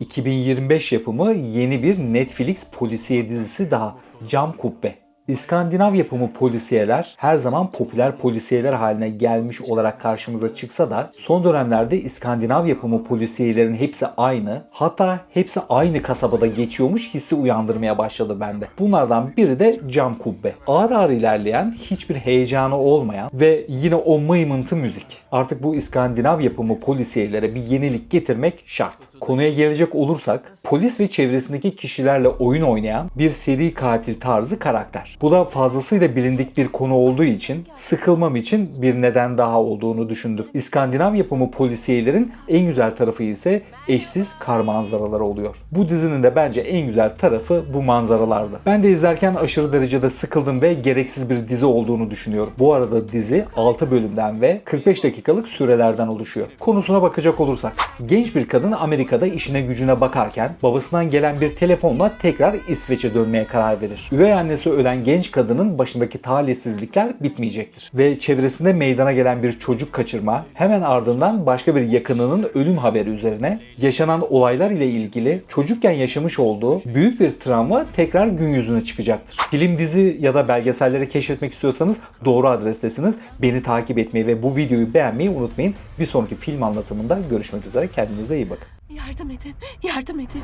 2025 yapımı yeni bir Netflix polisiye dizisi daha. Cam Kubbe. İskandinav yapımı polisiyeler her zaman popüler polisiyeler haline gelmiş olarak karşımıza çıksa da son dönemlerde İskandinav yapımı polisiyelerin hepsi aynı hatta hepsi aynı kasabada geçiyormuş hissi uyandırmaya başladı bende. Bunlardan biri de Cam Kubbe. Ağır ağır ilerleyen, hiçbir heyecanı olmayan ve yine o mıymıntı müzik. Artık bu İskandinav yapımı polisiyelere bir yenilik getirmek şart. Konuya gelecek olursak polis ve çevresindeki kişilerle oyun oynayan bir seri katil tarzı karakter. Bu da fazlasıyla bilindik bir konu olduğu için sıkılmam için bir neden daha olduğunu düşündüm. İskandinav yapımı polisiyelerin en güzel tarafı ise eşsiz kar manzaraları oluyor. Bu dizinin de bence en güzel tarafı bu manzaralardı. Ben de izlerken aşırı derecede sıkıldım ve gereksiz bir dizi olduğunu düşünüyorum. Bu arada dizi 6 bölümden ve 45 dakikalık sürelerden oluşuyor. Konusuna bakacak olursak genç bir kadın Amerika'da işine gücüne bakarken babasından gelen bir telefonla tekrar İsveç'e dönmeye karar verir. Üvey annesi ölen genç kadının başındaki talihsizlikler bitmeyecektir. Ve çevresinde meydana gelen bir çocuk kaçırma, hemen ardından başka bir yakınının ölüm haberi üzerine yaşanan olaylar ile ilgili çocukken yaşamış olduğu büyük bir travma tekrar gün yüzüne çıkacaktır. Film, dizi ya da belgeselleri keşfetmek istiyorsanız doğru adrestesiniz. Beni takip etmeyi ve bu videoyu beğenmeyi unutmayın. Bir sonraki film anlatımında görüşmek üzere. Kendinize iyi bakın. Yardım edin, yardım edin.